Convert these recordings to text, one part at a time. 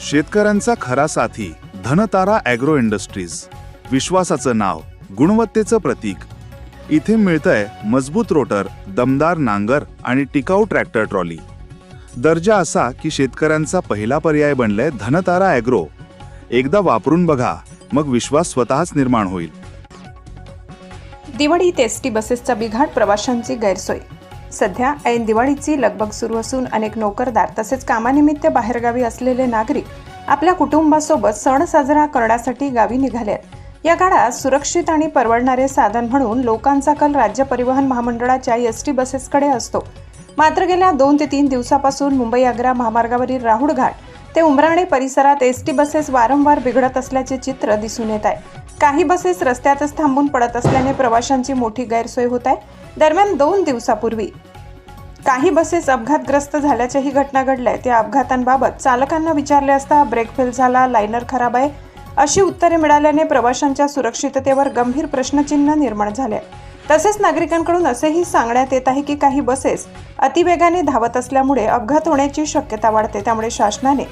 शेतकऱ्यांचा खरा साथी धनतारा ॲग्रो इंडस्ट्रीज. विश्वासाचं नाव गुणवत्तेचं प्रतीक. इथे मिळतंय मजबूत रोटर दमदार नांगर आणि टिकाऊ ट्रॅक्टर ट्रॉली. दर्जा असा की शेतकऱ्यांचा पहिला पर्याय बनलाय धनतारा ॲग्रो. एकदा वापरून बघा मग विश्वास स्वतःच निर्माण होईल. दिवाळीत एस टी बसेसचा बिघाड प्रवाशांची गैरसोय. सध्या ऐन दिवाळीची लगबग सुरू असून अनेक नोकरदार तसेच कामानिमित्त बाहेरगावी असलेले नागरिक आपल्या कुटुंबासोबत सण साजरा करण्यासाठी गावी निघाले आहेत. या काळात सुरक्षित आणि परवडणारे साधन म्हणून लोकांचा कल राज्य परिवहन महामंडळाच्या एस टी बसेसकडे असतो. मात्र गेल्या दोन ते तीन दिवसापासून मुंबई आग्रा महामार्गावरील राहुळ घाट ते उमराणे परिसरात एस टी बसेस वारंवार बिघडत असल्याचे चित्र दिसून येत आहे. काही बसेस रस्त्यातच थांबून पडत असल्याने प्रवाशांची मोठी गैरसोय होत आहे. दरम्यान दोन दिवसापूर्वी काही बसेस अपघातग्रस्त झाल्याच्याही घटना घडल्या. त्या अपघातांबाबत चालकांना विचारले असता ब्रेक फेल झाला लायनर खराब आहे अशी उत्तरे मिळाल्याने प्रवाशांच्या सुरक्षिततेवर गंभीर प्रश्नचिन्ह निर्माण झाले. तसेच नागरिकांकडून असेही सांगण्यात येत आहे की काही बसेस अतिवेगाने धावत असल्यामुळे अपघात होण्याची शक्यता वाढते. त्यामुळे शासनाने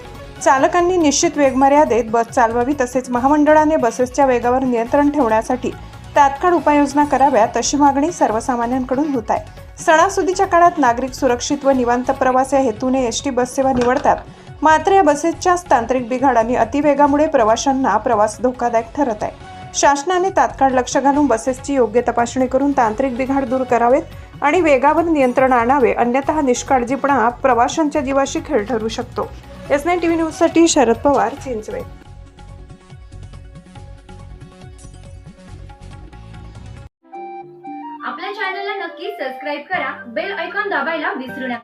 चालकांनी निश्चित वेगमर्यादेत बस चालवावी तसेच महामंडळाने बसेसच्या वेगावर नियंत्रण ठेवण्यासाठी तात्काळ उपाययोजना कराव्यात अशी मागणी सर्वसामान्यांकडून होत आहे. सणासुदीच्या काळात नागरिक सुरक्षित व निवांत प्रवास या हेतूने एस टी बससेवा निवडतात. मात्र या बसेसच्याच तांत्रिक बिघाड आणि अतिवेगामुळे प्रवाशांना प्रवास धोकादायक ठरत आहे. शासनाने तात्काळ लक्ष घालून बसेसची योग्य तपासणी करून तांत्रिक बिघाड दूर करावेत आणि वेगावर नियंत्रण आणावे अन्यथा निष्काळजीपणा प्रवाशांच्या जीवाशी खेळ ठरू शकतो. एस नाईन टी व्ही न्यूजसाठी शरद पवार चिंचवे आपल्या चॅनलला नक्की सबस्क्राईब करा बेल ऐकॉन दाबायला विसरू नका.